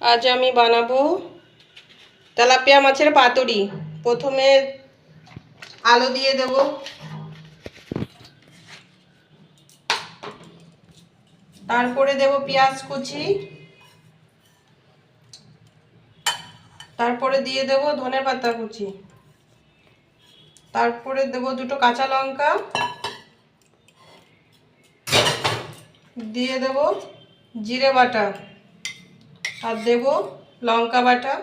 আজ আমি বানাবো তেলাপিয়া মাছের পাতুরি। প্রথমে আলু দিয়ে দেব। তারপরে দেব পেঁয়াজ কুচি। তারপরে দিয়ে দেব ধনে পাতা কুচি। তারপরে দেব দুটো কাঁচা লঙ্কা। দিয়ে দেব জিরে বাটা। আর দেব লঙ্কা বাটা।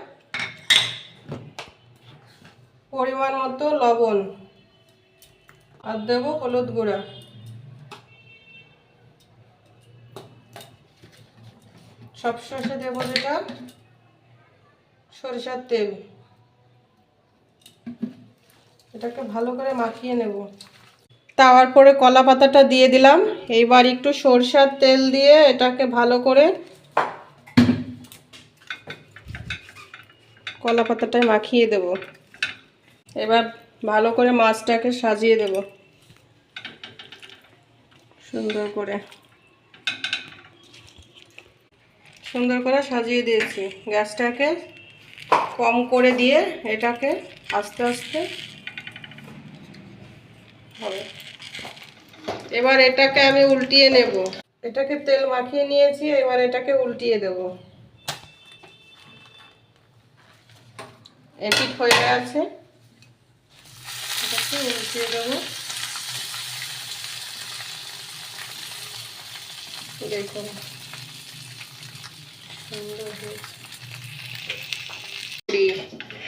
পরিমাণ মতো লবণ। আর দেব হলুদ গুঁড়া। সবশেষে দেবো যেটা। সরিষার তেল। এটাকে ভালো করে মাখিয়ে নেব। তাওয়ার পরে কলা পাতাটা দিয়ে দিলাম। এইবার একটু সরষার তেল দিয়ে এটাকে ভালো করে কলা পাতাটায় মাখিয়ে দেব। এবার ভালো করে মাছটাকে সাজিয়ে দেব। সুন্দর করে। সুন্দর করে সাজিয়ে দিয়েছি। গ্যাসটাকে কম করে দিয়ে এটাকে আস্তে আস্তে হবে। এবার এটাকে আমি উল্টিয়ে নেব। এটাকে তেল মাখিয়ে নিয়েছি, এবার এটাকে উল্টিয়ে দেব। এপিট হয়ে আছে এটাকে দেব। দেখুন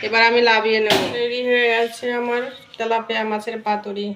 এবার আমি লাভিয়ে নেব। রেডি হয়ে গেছে আমার তেলাপিয়া মাছের পাতুরি।